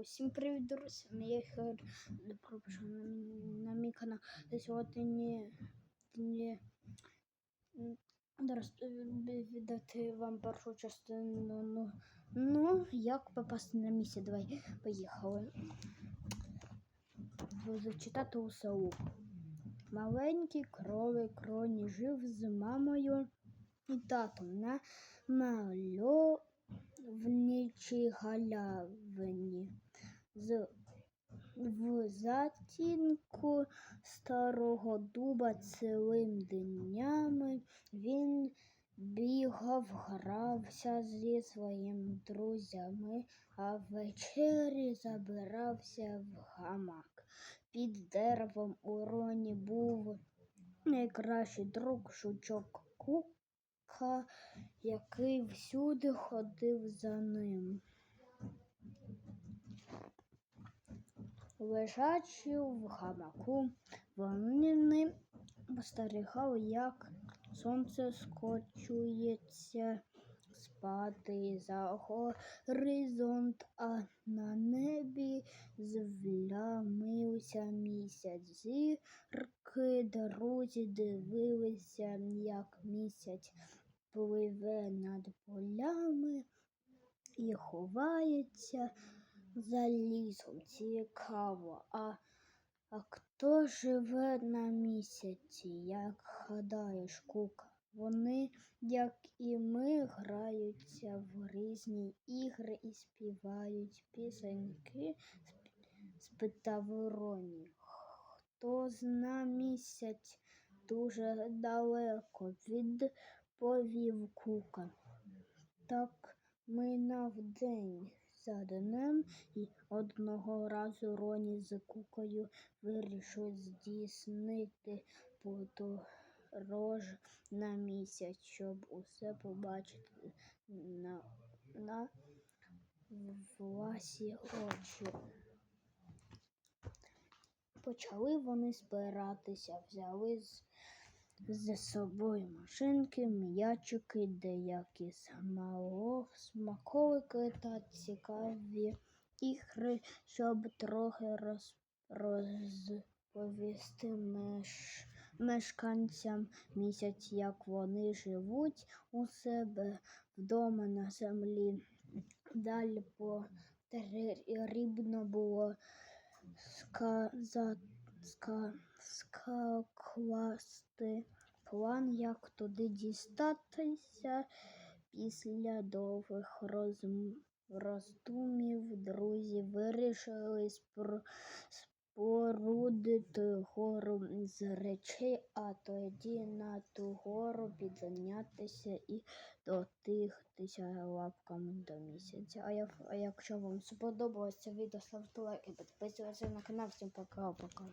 Усім привіт, друзі! Я пропишу на, мій- на мій канал. Сьогодні не розповідати вам першу частину. Ну, ну, як попасти на місце. Давай, поїхали. Зачитати у селу. Маленький кролик Кроні жив з мамою і татом на мальовничій галявині. З в затінку старого дуба цілим днями він бігав, грався зі своїми друзями, а ввечері забирався в гамак. Під деревом у роні був найкращий друг жучок Кука, який всюди ходив за ним. Лежачи в гамаку, вони спостерігали, як сонце скочується спати за горизонт, а на небі звлямився місяць. Зірки друзі дивилися, як місяць пливе над полями і ховається за лісом. Цікаво. А, а хто живе на місяці, як гадаєш, Кука? Вони, як і ми, граються в різні ігри і співають пісеньки, спитав Роні. Хто зна місяць дуже далеко, відповів Кука. Так минав день днем, і одного разу Роні з Кукою вирішили здійснити подорож на місяць, щоб усе побачити на, на власні очі. Почали вони збиратися, взяли з, з собою машинки, м'ячики, деякі смаколики та цікаві ігри, щоб трохи роз, розповісти меш, мешканцям місяць, як вони живуть у себе вдома на землі. Далі потрібно було сказати, ска, скласти план, як туди дістатися. Після довгих роздумів друзі вирішили спро, спорудити гору з речей, а тоді на ту гору піднятися і дотихтися лапками до місяця. А, як, а якщо вам сподобалось це відео, ставте лайк і підписуйтесь на канал. Всім пока-пока.